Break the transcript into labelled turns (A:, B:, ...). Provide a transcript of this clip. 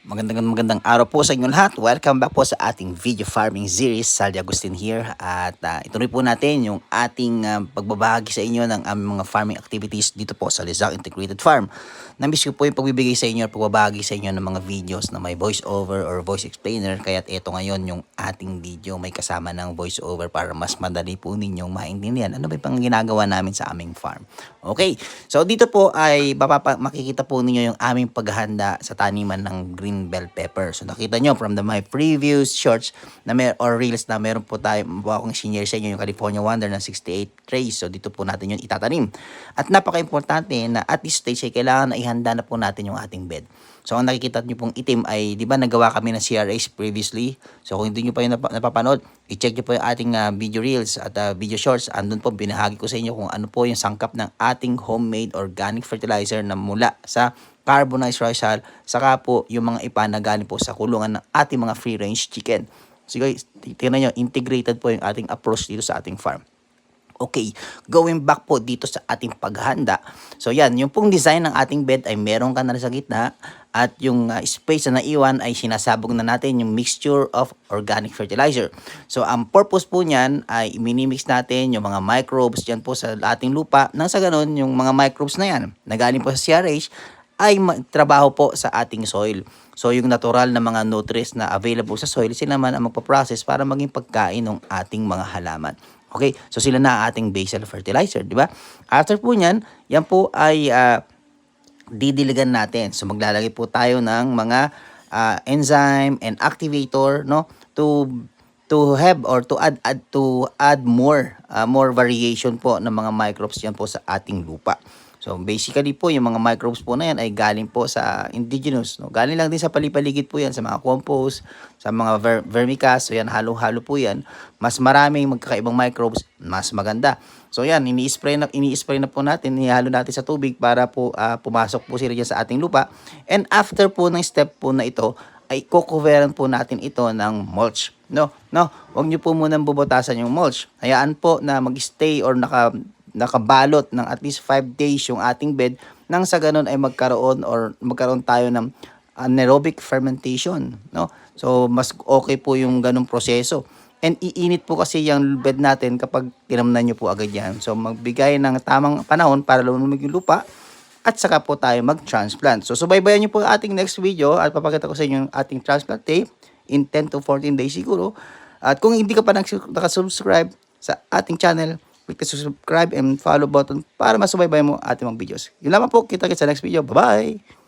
A: Magandang magandang araw po sa inyo lahat. Welcome back po sa ating video farming series. Saldi Agustin here. At uh, ituloy po natin yung ating uh, pagbabahagi sa inyo ng aming mga farming activities dito po sa Lizak Integrated Farm. Namiss ko po yung pagbibigay sa inyo at pagbabahagi sa inyo ng mga videos na may voice over or voice explainer. Kaya't ito ngayon yung ating video may kasama ng voice over para mas madali po ninyong maintindihan ano ba yung ginagawa namin sa aming farm. Okay, so dito po ay makikita po ninyo yung aming paghahanda sa taniman ng green bell pepper. So nakita nyo from the my previous shorts na may, or reels na meron po tayo, po akong senior sa inyo yung California Wonder na 68 trays. So dito po natin yun itatanim. At napaka-importante na at this stage ay kailangan na ihanda na po natin yung ating bed. So ang nakikita nyo pong itim ay, di ba nagawa kami ng CRAs previously? So kung hindi nyo pa yung nap- napapanood, i-check nyo po yung ating uh, video reels at uh, video shorts. Andun po binahagi ko sa inyo kung ano po yung sangkap ng ating homemade organic fertilizer na mula sa carbonized rice hull, saka po yung mga ipa na po sa kulungan ng ating mga free-range chicken. So guys, tingnan nyo, integrated po yung ating approach dito sa ating farm. Okay, going back po dito sa ating paghahanda. So yan, yung pong design ng ating bed ay meron ka na sa gitna at yung uh, space na naiwan ay sinasabog na natin yung mixture of organic fertilizer. So ang purpose po niyan ay minimix natin yung mga microbes dyan po sa ating lupa nang sa ganun yung mga microbes na yan na galing po sa CRH ay trabaho po sa ating soil. So yung natural na mga nutrients na available sa soil, sila naman ang magpa-process para maging pagkain ng ating mga halaman. Okay, so sila na ating basal fertilizer, di ba? After po niyan, yan po ay uh, didiligan natin. So maglalagay po tayo ng mga uh, enzyme and activator, no, to to have or to add, add to add more uh, more variation po ng mga microbes yan po sa ating lupa. So basically po yung mga microbes po na yan ay galing po sa indigenous. No? Galing lang din sa palipaligid po yan sa mga compost, sa mga ver vermicast. So yan halo-halo po yan. Mas maraming magkakaibang microbes, mas maganda. So yan, ini-spray na, ini-spray na po natin, ihalo natin sa tubig para po uh, pumasok po sila dyan sa ating lupa. And after po ng step po na ito, ay kukuveran po natin ito ng mulch. No, no, wag niyo po munang bubutasan yung mulch. Hayaan po na mag-stay or naka nakabalot ng at least 5 days yung ating bed nang sa ganun ay magkaroon or magkaroon tayo ng anaerobic fermentation, no? So mas okay po yung ganung proseso. And iinit po kasi yung bed natin kapag tinamnan nyo po agad yan. So magbigay ng tamang panahon para lumamig yung lupa at saka po tayo mag-transplant. So subaybayan nyo po ating next video at papakita ko sa inyo yung ating transplant tape in 10 to 14 days siguro. At kung hindi ka pa nakasubscribe sa ating channel, click the subscribe and follow button para masubaybay mo ating mga videos. Yun lamang po. Kita kita sa next video. Bye-bye!